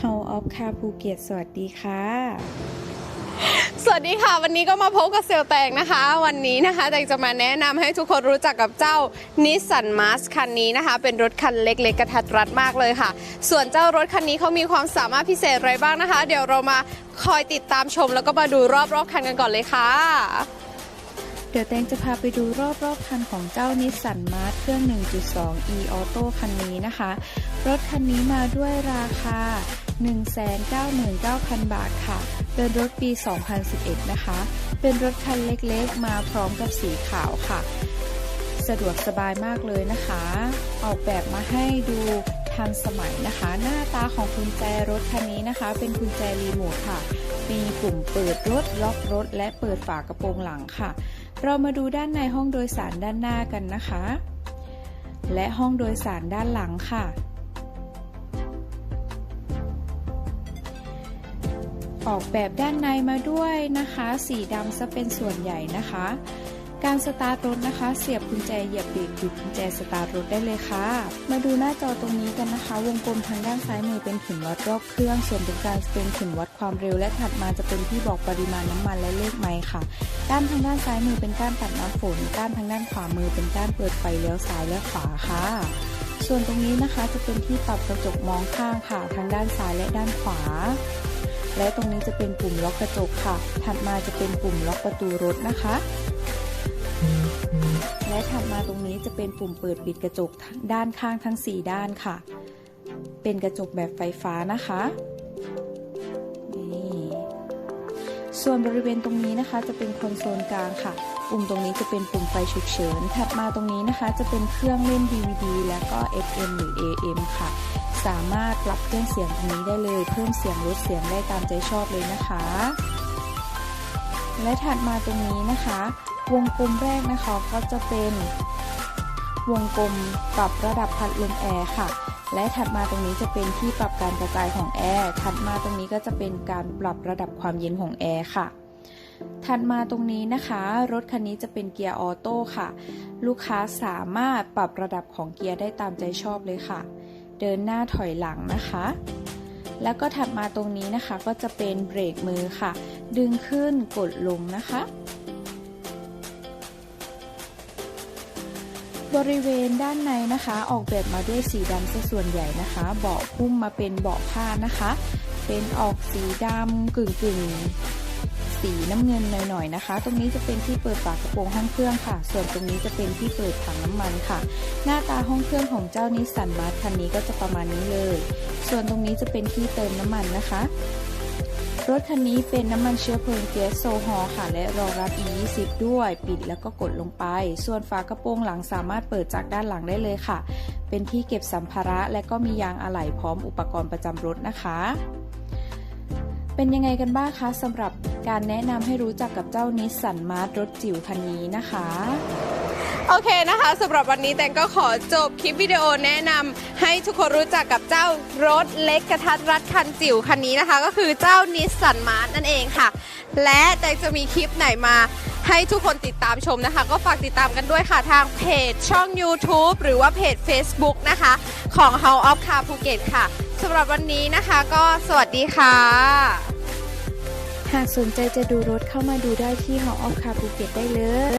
How of Car ภูเก็ตสวัสดีค่ะ สวัสดีค่ะ วันนี้ก็มาพบกับเซลแตงนะคะ วันนี้นะคะแตงจะมาแนะนำให้ทุกคนรู้จักกับเจ้านิสสันมาสคันนี้นะคะ เป็นรถคันเล็กๆกระทัดรัดมากเลยค่ะ ส่วนเจ้ารถคันนี้เขามีความสามารถพิเศษอะไรบ้างนะคะ เดี๋ยวเรามาคอยติดตามชม แล้วก็มาดูรอบๆคันกันก่อนเลยค่ะ เดี๋ยวแตงจะพาไปดูรอบๆคันของเจ้านิสสันมาร์เครื่อง 1.2 e auto คันนี้นะคะ รถคันนี้มาด้วยราคา 199,000 บาทค่ะ เป็นรถปี 2011 นะคะ เป็นรถคันเล็กๆ มาพร้อมกับสีขาวค่ะ สะดวกสบายมากเลยนะคะ ออกแบบมาให้ดูทันสมัยนะคะ หน้าตาของกุญแจรถคันนี้นะคะ เป็นกุญแจรีโมทค่ะ มีปุ่มเปิดรถล็อกรถ และเปิดฝากระโปรงหลังค่ะ เรามาดูด้านในห้องโดยสารด้านหน้ากันนะคะ และห้องโดยสารด้านหลังค่ะ ออกแบบด้านในมาด้วยนะคะ สีดำซะเป็นส่วนใหญ่นะคะ การสตาร์ทรถนะคะ เสียบกุญแจเหยียบเบรกหยุดกุญแจสตาร์ทรถได้เลยค่ะ มาดูหน้าจอตรงนี้กันนะคะ วงกลมทางด้านซ้ายมือเป็นเข็มวัดรอบเครื่อง ส่วนตรงกลางเป็นเข็มวัดความเร็ว และถัดมาจะเป็นที่บอกปริมาณน้ำมันและเลขไมล์ค่ะ ด้านทางด้านซ้ายมือเป็นก้านตัดน้ำฝน ด้านทางด้านขวามือเป็นก้านเปิดไฟเลี้ยวซ้ายและขวาค่ะส่วนตรงนี้นะคะจะเป็นที่ปรับกระจกมองข้างค่ะทางด้านซ้ายและด้านขวา และตรงนี้จะเป็นปุ่มล็อกกระจกค่ะ ถัดมาจะเป็นปุ่มล็อกประตูรถนะคะ และถัดมาตรงนี้จะเป็นปุ่มเปิดปิดกระจกด้านข้างทั้ง 4 ด้านค่ะ เป็นกระจกแบบไฟฟ้านะคะนี่ส่วนบริเวณตรงนี้นะคะจะเป็นคอนโซลกลางค่ะ ปุ่มตรงนี้จะเป็นปุ่มไฟฉุกเฉิน ถัดมาตรงนี้นะคะจะเป็นเครื่องเล่น DVD แล้วก็ FM หรือ AM ค่ะ สามารถปรับเครื่องเสียงตรงนี้ได้เลย เพิ่มเสียงลดเสียงได้ตามใจชอบเลยนะคะ และถัดมาตรงนี้นะคะ วงกลมแรกนะคะก็จะเป็นวงกลมปรับระดับพัดลมแอร์ค่ะ และถัดมาตรงนี้จะเป็นที่ปรับการกระจายของแอร์ ถัดมาตรงนี้ก็จะเป็นการปรับระดับความเย็นของแอร์ค่ะ ถัดมาตรงนี้นะคะ รถคันนี้จะเป็นเกียร์ออโต้ค่ะ ลูกค้าสามารถปรับระดับของเกียร์ได้ตามใจชอบเลยค่ะ เดินหน้าถอยหลังนะคะ แล้วก็ถัดมาตรงนี้นะคะ ก็จะเป็นเบรกมือค่ะ ดึงขึ้นกดลงนะคะ บริเวณด้านในนะคะ ออกแบบมาด้วยสีดำซะส่วนใหญ่นะคะ เบาะหุ้มมาเป็นเบาะผ้านะคะ เป็นออกสีดำกึ่งกึ่งๆ สีน้ำเงินหน่อยๆนะคะ ตรงนี้จะเป็นที่เปิดฝากระโปรงห้องเครื่องค่ะ ส่วนตรงนี้จะเป็นที่เปิดถังน้ำมันค่ะ หน้าตาห้องเครื่องของเจ้านิสสันมาร์คันนี้ก็จะประมาณนี้เลย ส่วนตรงนี้จะเป็นที่เติมน้ำมันนะคะรถคันนี้เป็นน้ำมันเชื้อเพลิงแก๊สโซฮอลค่ะ และรองรับ E20 ด้วย ปิดแล้วก็กดลงไป ส่วนฝากระโปรงหลังสามารถเปิดจากด้านหลังได้เลยค่ะ เป็นที่เก็บสัมภาระและก็มียางอะไหล่พร้อมอุปกรณ์ประจำรถนะคะ เป็นยังไงกันบ้างคะสำหรับการแนะนำให้รู้จักกับเจ้านิสสันมาร์รถจิ๋วคันนี้นะคะโอเคนะคะสำหรับวันนี้แตงก็ขอจบคลิปวิดีโอแนะนำให้ทุกคนรู้จักกับเจ้ารถเล็กกระทัดรัดคันจิ๋วคันนี้นะคะ ก็คือเจ้านิสสันมาร์นั่นเองค่ะ และแตงจะมีคลิปไหนมา ให้ทุกคนติดตามชมนะคะ ก็ฝากติดตามกันด้วยค่ะทางเพจช่อง YouTube หรือว่าเพจ Facebook นะคะ ของ House of Car ภูเก็ตค่ะสำหรับวันนี้นะคะก็สวัสดีค่ะ หากสนใจจะดูรถเข้ามาดูได้ที่หอออฟคาภูเก็ตได้เลย